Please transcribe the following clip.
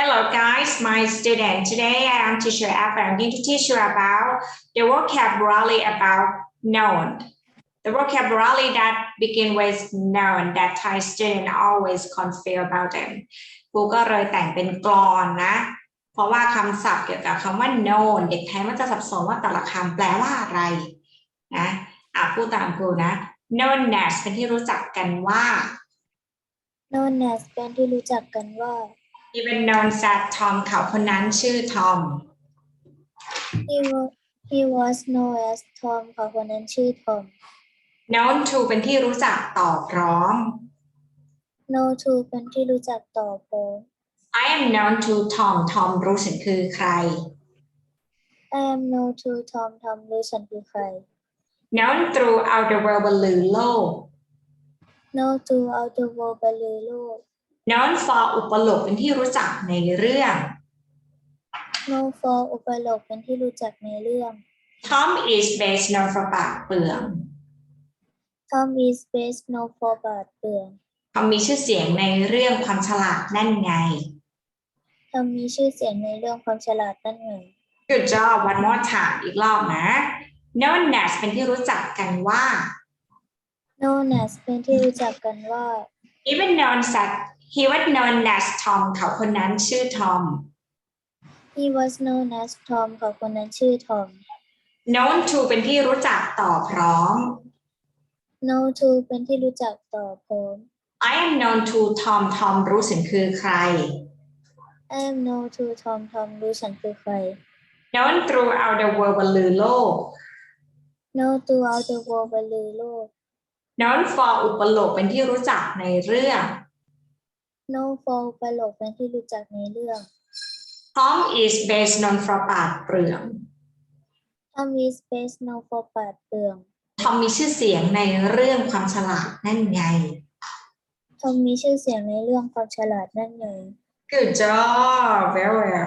Hello guys, my student. Today I am teacher Alpha. I'm going to teach you about the vocabulary about known. The vocabulary that begin with known that Thai student always confuse about them. ครูก็เลยแต่งเป็นกลอนนะ เพราะว่าคำศัพท์เกี่ยวกับคำว่า known เด็กไทยมันจะสับสนว่าแต่ละคำแปลว่าอะไรนะอะพูดตามครูนะ knownness เป็นที่รู้จักกันว่า known as เป็นที่รู้จักกันว่า even known that Tom เขาคนนั้นชื่อ Tom he was he was known as Tom เขาคนนั้นชื่อ Tom known to เป็นที่รู้จักต่อพร้อม know to เป็นที่รู้จักต่อโพง I am known to Tom Tom รู้ฉันคือใคร I am known to Tom Tom รู้ฉันคือใคร known throughout the world บนลือโลก know to out the world บรรลือโลก known for อุปโลกเป็นที่รู้จักในเรื่อง know for อุปโลกเป็นที่รู้จักในเรื่อง Tom is best known for ปากเปลือง Tom is best known for บาดเปลืองเขามีชื่อเสียงในเรื่องความฉลาดนั่นไง Tom มีชื่อเสียงในเรื่องความฉลาดนั่นไง Good job one more time อีกรอบนะ knownness เป็นที่รู้จักกันว่า known as เป็นที่รู้จักกันว่า even known that he was known as Tom เขาคนนั้นชื่อ Tom he was known as Tom เขาคนนั้นชื่อ Tom known to เป็นที่รู้จักต่อพร้อม know to เป็นที่รู้จักต่อโพง I am known to Tom Tom รู้ฉันคือใคร I am known to Tom Tom รู้ฉันคือใคร known throughout the world บนลือโลก know throughout the world บรรลือโลก known for อุปโลกเป็นที่รู้จักในเรื่อง know for อุปโลกเป็นที่รู้จักในเรื่อง Tom is best known for ปาดเปลือง Tom is best known for ปาดเปลืองทอมมีชื่อเสียงในเรื่องความฉลาดนั่นไง Tom มีชื่อเสียงในเรื่องความฉลาดนั่นไง Good job very well